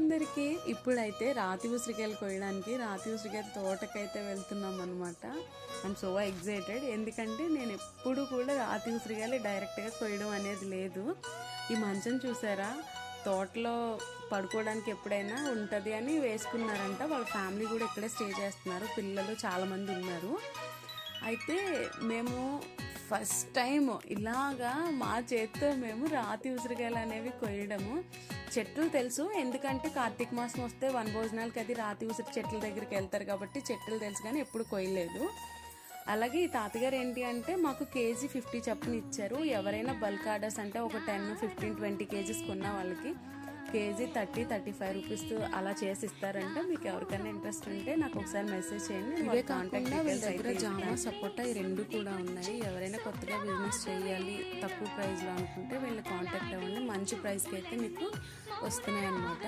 అందరికీ ఇప్పుడైతే రాతి ఉసిరికాయలు కోయడానికి రాతి ఉసిరికాయ తోటకైతే వెళ్తున్నాం అనమాట ఐమ్ సో ఎగ్జైటెడ్ ఎందుకంటే నేను ఎప్పుడు కూడా రాతి ఉసిరికాయలు డైరెక్ట్గా కొయ్యడం అనేది లేదు. ఈ మంచం చూసారా? తోటలో పడుకోవడానికి ఎప్పుడైనా ఉంటుంది అని వేసుకున్నారంట. వాళ్ళ ఫ్యామిలీ కూడా ఇక్కడే స్టే చేస్తున్నారు. పిల్లలు చాలామంది ఉన్నారు. అయితే మేము ఫస్ట్ టైం ఇలాగా మా చేత్తో మేము రాతి ఉసిరికాయలు అనేవి కొయ్యడము. చెట్లు తెలుసు ఎందుకంటే కార్తీక మాసం వస్తే వన్ భోజనాలకి అది రాతి ఉసిరి చెట్ల దగ్గరికి వెళ్తారు కాబట్టి చెట్లు తెలుసు కానీ ఎప్పుడు కొయ్యలేదు. అలాగే ఈ తాతగారు ఏంటి అంటే మాకు కేజీ ఫిఫ్టీ చప్పున ఇచ్చారు. ఎవరైనా బల్క్ ఆర్డర్స్ అంటే ఒక టెన్ ఫిఫ్టీన్ ట్వంటీ కేజీస్ కొన్న వాళ్ళకి. KG thirty thirty five rupees అలా చేసి ఇస్తారంటే మీకు ఎవరికైనా ఇంట్రెస్ట్ ఉంటే నాకు ఒకసారి మెసేజ్ చేయండి. ఇవే కాంటాక్ట్ డీటెయిల్స్ అయితే జామా సపోటా ఈ రెండు కూడా ఉన్నాయి. ఎవరైనా కొత్తగా బిజినెస్ చేయాలి తక్కువ ప్రైస్లో అనుకుంటే వీళ్ళు కాంటాక్ట్ అవ్వండి. మంచి ప్రైస్కి అయితే మీకు వస్తున్నాయి అన్నమాట